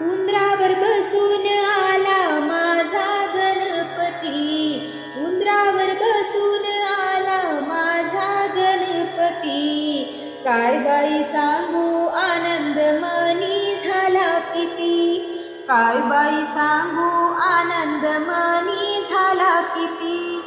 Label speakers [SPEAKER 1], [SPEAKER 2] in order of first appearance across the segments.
[SPEAKER 1] उंदरावर बसून आला माझा गणपती. उंदरावर बसून आला माझा गणपती. काय बाई सांगू आनंद मनी झाला किती. काय बाई सांगू आनंद मनी झाला किती.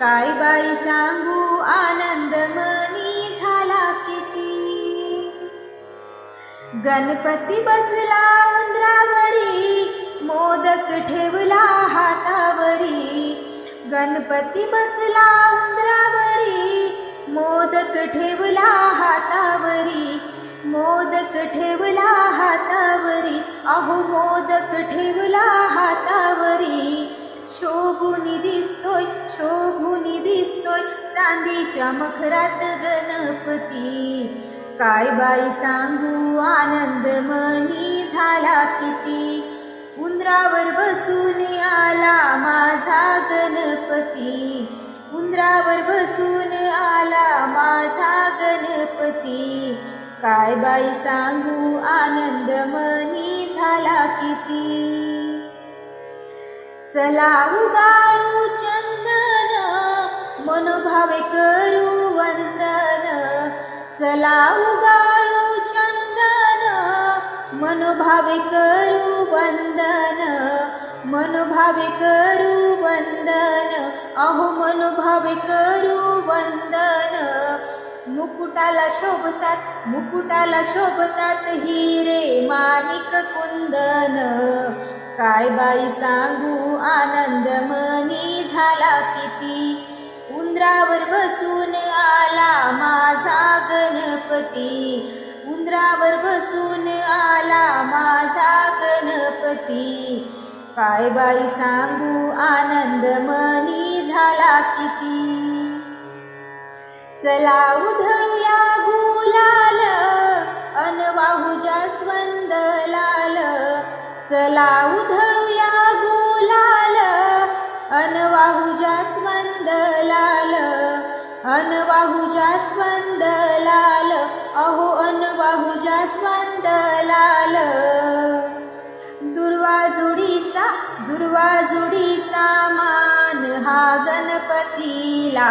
[SPEAKER 1] काय बाई सांगू? आनंद मनी झाला किती? गणपती बसला उंदरावरी मोदक ठेवला हातावरी. गणपती बसला उंदरावरी मोदक ठेवला हातावरी. मोदक ठेवला हातावरी अहो मोदक ठेवला हातावरी. शोभून दिसतोय शोभुनी दिसतोय चांदीच्या मखरात गणपती. काय बाई सांगू आनंद मनी झाला किती. उंदरावर बसून आला माझा गणपती. उंदरावर बसून आला माझा गणपती. काय बाई सांगू आनंद मनी झाला किती. चला उगा भावे करू वंदन. चला उगाळू चंदन. मनोभावे करू वंदन. मनोभावे करू वंदन. अहो मनोभावे करू वंदन. मुकुटाला शोभतात मुकुटाला शोभतात हिरे माणिक कुंदन. काय बाई सांगू आनंद मनी झाला किती? उंदरावर बसून आला माझा गणपती. उंदरावर बसून आला माझा गणपती. काय बाई सांगू आनंद मनी झाला किती. चला उधळूया गुलाल अनवाहू जास्वंद लाल चला उधळ अनवाहुजा स्वंद लाल अहो अनवाहुजा स्वंद लाल दुर्वाजुडीचा दुर्वाजुडीचा मान हा गणपतीला.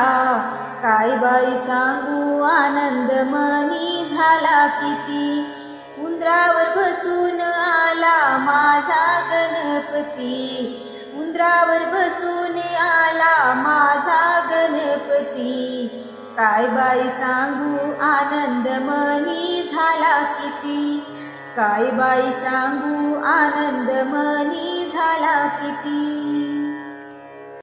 [SPEAKER 1] काय बाई सांगू आनंद मनी झाला किती? उंदरावर बसून आला माझा गणपती. उंदरावर बसून आला माझा गणपती. काय बाई सांगू आनंद मनी झाला किती. काय बाई सांगू आनंद मनी झाला किती.